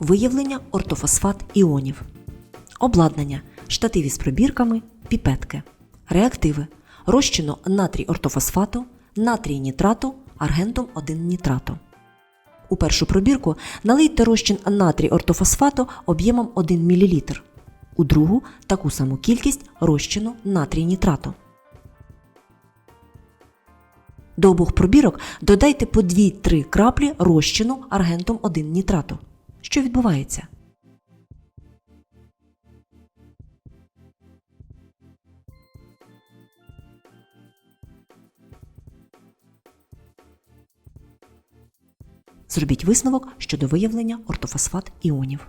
Виявлення ортофосфат іонів. Обладнання. Штативі з пробірками, піпетки. Реактиви. Розчину натрій ортофосфату, натрій нітрату, аргентум 1 нітрату. У першу пробірку налийте розчин натрій ортофосфату об'ємом 1 мл. У другу таку саму кількість розчину натрій нітрату. До обох пробірок додайте по 2-3 краплі розчину аргентум 1 нітрату. Що відбувається? Зробіть висновок щодо виявлення ортофосфат іонів.